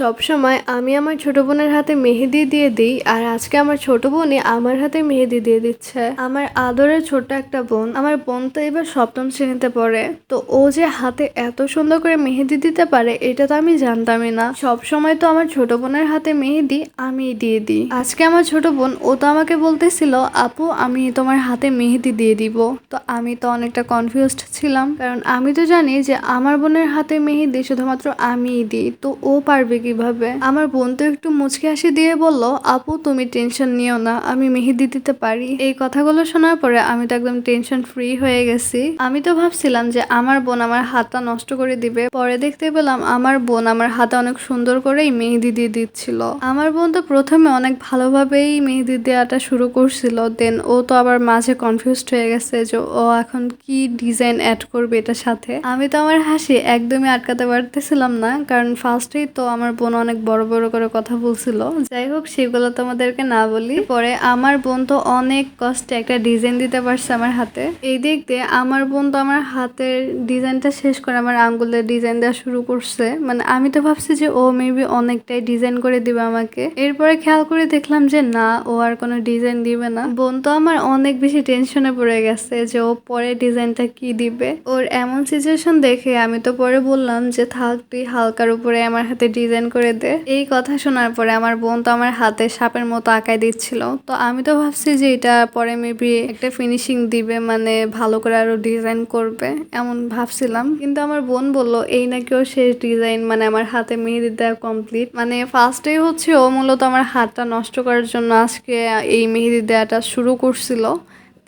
সব সময় আমি আমার ছোট বোনের হাতে মেহেদি দিয়ে দিই, আর আজকে আমার ছোট বোনই আমার হাতে মেহেদি দিয়ে দিচ্ছে। আমার আদরের ছোট একটা বোন, আমার বোন তো এবার সপ্তম শ্রেণীতে পড়ে। তো ও যে হাতে এত সুন্দর করে মেহেদি দিতে পারে, এটা তো আমি জানতামই না। সব সময় তো আমার ছোট বোনের হাতে মেহেদি আমি দিয়ে দিই। আজকে আমার ছোট বোন, ও তো আমাকে বলতেছিল, আপু, আমি তোমার হাতে মেহেদি দিয়ে দিব। তো আমি তো অনেকটা কনফিউজড ছিলাম, কারণ আমি তো জানি যে আমার বোনের হাতে মেহেদি শুধুমাত্র আমিই দিই। তো ও পারবে কীভাবে? আমার বোন তো একটু মুচকি হাসি দিয়ে বলল, আপু, তুমি টেনশন নিও না, আমি মেহেদি দিতে পারি। এই কথাগুলো শোনার পরে আমি তো একদম টেনশন ফ্রি হয়ে গেছি। আমি তো ভাবছিলাম যে আমার বোন আমার হাতটা নষ্ট করে দিবে। পরে দেখতে পেলাম আমার বোন আমার হাতে অনেক সুন্দর করেই মেহেদি দিয়ে দিচ্ছিল। আমার বোন তো প্রথমে অনেক ভালোভাবেই মেহেদি দেওয়াটা শুরু করছিল, দেন ও তো আবার মাঝে কনফিউজড হয়ে গেছে যে ও এখন কি ডিজাইন অ্যাড করবে এটার সাথে। আমি তো আমার হাসি একদমই আটকাতে পারতেছিলাম না, কারণ ফার্স্টেই তো আমার বোন অনেক বড় বড় করে কথা বলছিল। যাই হোক, সেগুলো তোমাদেরকে না বলি। পরে আমার বোন তো অনেক কষ্টে একটা ডিজাইন দিতে পারছে আমার হাতে। এই দিয়ে আমার বোন তো আমার হাতের ডিজাইনটা শেষ করে আমার আঙ্গুলের ডিজাইন দেওয়া শুরু করছে। মানে আমি তো ভাবছি যে ও মেবি অনেকটাই ডিজাইন করে দিবে আমাকে। এরপরে খেয়াল করে দেখলাম যে না, ও আর কোনো ডিজাইন দিবে না। বোন তো আমার অনেক বেশি টেনশনে পড়ে গেছে যে ও পরে ডিজাইনটা কি দিবে। ওর এমন সিচুয়েশন দেখে আমি তো পরে বললাম যে, থাক তুই হালকার উপরে আমার হাতে ডিজাইন করে দে। এই কথা শোনার পরে আমার বোন তো আমার হাতে সাপের মতো আঁকায় দিচ্ছিল। তো আমি তো ভাবছি যে এটা পরে মেবি একটা ফিনিশিং দিবে মানে ভালো করে আরও ডিজাইন করবে, এমন ভাবছিলাম। কিন্তু আমার বোন বলল, এই নাকি ও শেষ ডিজাইন মানে আমার হাতে মেহেদি দেওয়া কমপ্লিট মানে ফার্স্টেই হচ্ছে ও মূলত আমার হাতটা নষ্ট করার জন্য আজকে এই মেহেদি দেওয়াটা শুরু করছিল।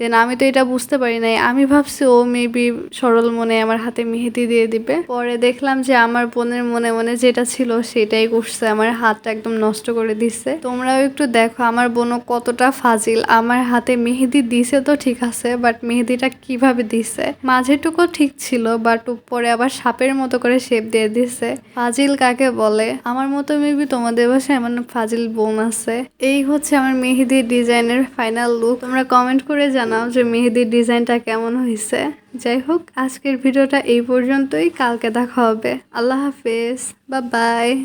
দেন আমি তো এটা বুঝতে পারি নাই। আমি ভাবছি ও মেবি সরল মনে আমার হাতে মেহেদি দিয়ে দিবে। পরে দেখলাম যে আমার বোনের মনে মনে যেটা ছিল সেটাই করছে। আমার হাতটা একদম নষ্ট করে দিছে। তোমরাও একটু দেখো, আমার বোনও কতটা ফাজিল। আমার হাতে মেহেদি দিছে তো ঠিক আছে বাট মেহেদিটা কীভাবে দিছে? মাঝেটুকু ঠিক ছিল বাট উপরে আবার সাপের মতো করে শেপ দিয়ে দিছে। ফাজিল কাকে বলে? আমার মতো মেবি তোমাদের বাসায় এমন ফাজিল বোন আছে। এই হচ্ছে আমার মেহেদির ডিজাইনের ফাইনাল লুক তোমরা কমেন্ট করে জানাও যে মেহেদির ডিজাইনটা কেমন হয়েছে। যাই হোক, আজকের ভিডিওটা এই পর্যন্তই। কালকে দেখা হবে। আল্লাহ হাফেজ। বা বাই